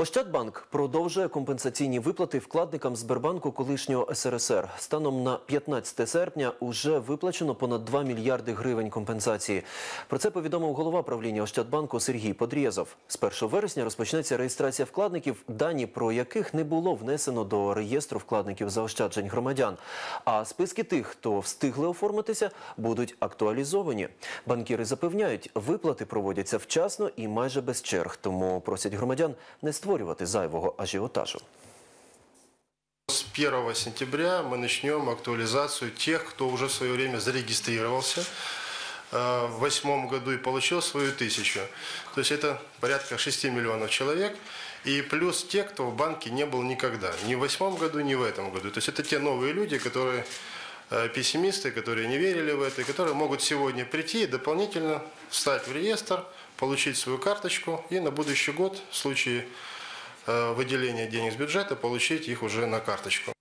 Ощадбанк продовжує компенсаційні виплати вкладникам Сбербанку колишнього СРСР. Станом на 15 серпня уже виплачено понад 2 мільярди гривень компенсації. Про це повідомив голова правління Ощадбанку Сергій Подрєзов. З 1 вересня розпочнеться реєстрація вкладників, дані про яких не було внесено до реєстру вкладників заощаджень громадян. А списки тих, хто встигли оформитися, будуть актуалізовані. Банкіри запевняють, виплати проводяться вчасно і майже без черг, тому просять громадян не створювати зайвого ажіотажу. С 1 сентября мы начнем актуализацию тех, кто уже в свое время зарегистрировался э, в восьмом году и получил свою тысячу. То есть это порядка 6 миллионов человек. И плюс те, кто в банке не был никогда. Ни в восьмом году, ни в этом году. То есть это те новые люди, которые пессимисты, которые не верили в это, и которые могут сегодня прийти и дополнительно встать в реестр, получить свою карточку и на будущий год в случае э, выделения денег с бюджета получить их уже на карточку.